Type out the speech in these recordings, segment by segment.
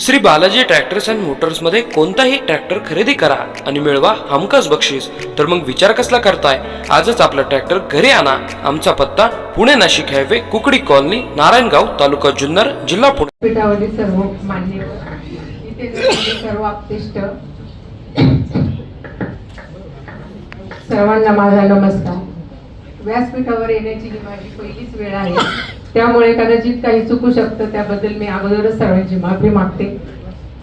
Shri Balaji tractors and मोटर्समध्ये कोणताही tractor खरेदी करा आणि मिळवा हमखास बक्षीस. तर मग विचार कसला करताय? आजच आपला ट्रॅक्टर घरी आणा. आमचा पत्ता पुणे नाशिक हायवे कुकडी कॉलनी नारायणगाव तालुका जुन्नर जिल्हा पुणे. पीठावरील सर्व मान्य सर्व आपतिष्ट सर्वांना माझा नमस्कार. व्यासपीठावर येण्याची ही माझी पहिलीच वेळ आहे. त्यामुळे कदाचित काही चुकू शकतं त्याबद्दल मी अगोदरच सर्वांची माफी मागते.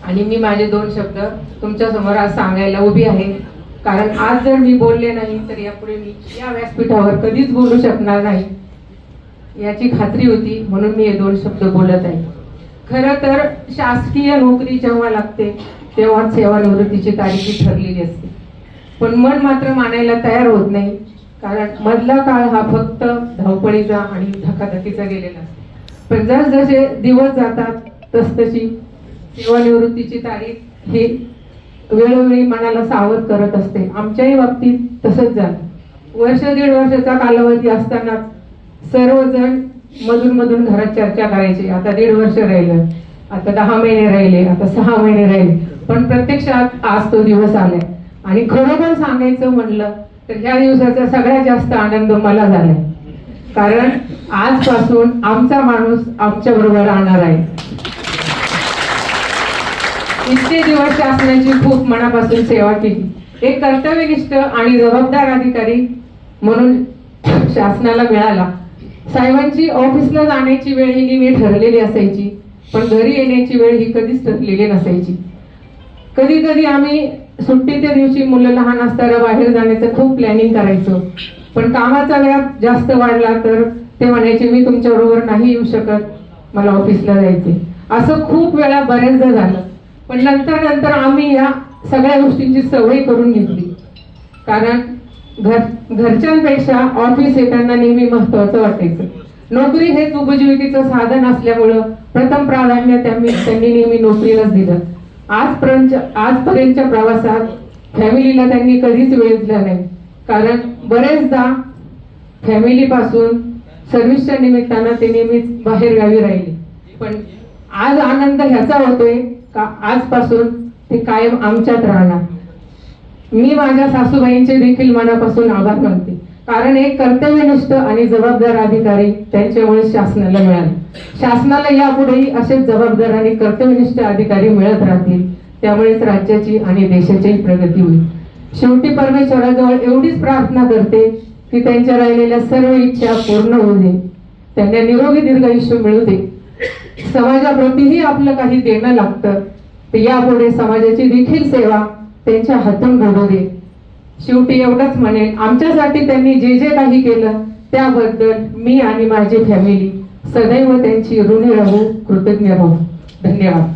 आणि मी माझे दोन शब्द तुमच्यासमोर आज सांगायला उभी आहे. कारण आज जर मी बोलले नाही तर यापुढे मी या व्यासपीठावर कधीच बोलू शकणार नाही. याची खात्री होती म्हणून मी हे दोन शब्द बोलत आहे. खरं तर शासकीय नोकरी जेव्हा लागते तेव्हा सेवानिवृत्तीची तारीख ठरलेली असते. पण मन मात्र मानायला तयार होत नाही कारण मधला काळ हा फक्त धावपळीचा आणि धकाधकीचा गेलेला असतो. पण जसजसे दिवस जातात तसतशी सेवानिवृत्तीची तारीख ही वेळोवेळी मनाला सावध करत असते. आमच्याही बाबतीत तसंच झालं. वर्ष दीड वर्षाचा कालावधी असताना सर्वजण मधून मधून घरात चर्चा करायची. आता दीड वर्ष राहिलं आता दहा महिने राहिले आता सहा महिने राहिले. पण प्रत्यक्षात आज तो दिवस आलाय. आणि खरोखर सांगायचं म्हणलं तर ह्या दिवसाचा सगळ्यात जास्त आनंद मला झालाय. कारण आजपासून आमचा माणूस आमच्या बरोबर राहणार आहे. इतके दिवस शासनाची खूप मनापासून सेवा केली. एक कर्तव्यनिष्ठ आणि जबाबदार अधिकारी म्हणून शासनाला मिळाला. साहेबांची ऑफिसला जाण्याची वेळ ही नेहमी ठरलेली असायची पण घरी येण्याची वेळ ही कधीच ठरलेली नसायची. कधी कधी आम्ही सुट्टीच्या दिवशी मुलं लहान असताना बाहेर जाण्याचं खूप प्लॅनिंग करायचो. पण कामाचा व्याप जास्त वाढला तर ते म्हणायचे मी तुमच्या बरोबर नाही येऊ शकत. मला ऑफिसला जायचे असं खूप वेळा बऱ्याचदा झालं. पण नंतर नंतर आम्ही या सगळ्या गोष्टींची सवय करून घेतली. कारण घर घरच्यांपेक्षा ऑफिस येताना नेहमी महत्वाचं वाटायचं. नोकरी हेच उपजीविकेचं साधन असल्यामुळं प्रथम प्राधान्य त्यांनी त्यांनी नेहमी नोकरीलाच दिलं. आजपर्यंत आजपर्यंतच्या प्रवासात फॅमिलीला त्यांनी कधीच वेळ दिला नाही. कारण बरेचदा फॅमिली पासून सर्व्हिसच्या निमित्तानं ते नेहमीच बाहेरगावी राहिले. पण आज आनंद ह्याचा होतोय का आजपासून ते कायम आमच्यात राहणार? मी माझ्या सासूबाईंचे देखील मनापासून आभार मानते. कारण एक कर्तव्यनिष्ठ आणि जबाबदार अधिकारी त्यांच्यामुळे शासनाला मिळाले. शासनाला यापुढेही असेच जबाबदार आणि कर्तव्यनिष्ठ अधिकारी मिळत राहतील त्यामुळेच राज्याची आणि देशाची प्रगती होईल. शेवटी परमेश्वराजवळ एवढीच प्रार्थना करते की त्यांच्या राहिलेल्या सर्व इच्छा पूर्ण होऊ दे. त्यांना निरोगी दीर्घायुष्य मिळू दे. समाजाप्रतीही आपलं काही देणं लागतं. तर यापुढे समाजाची देखील सेवा त्यांच्या हातून घडू दे. शेवटी एवढंच म्हणेल आमच्यासाठी त्यांनी जे जे काही केलं त्याबद्दल मी आणि माझी फॅमिली सदैव त्यांची ऋणी राहू कृतज्ञ राहू. धन्यवाद.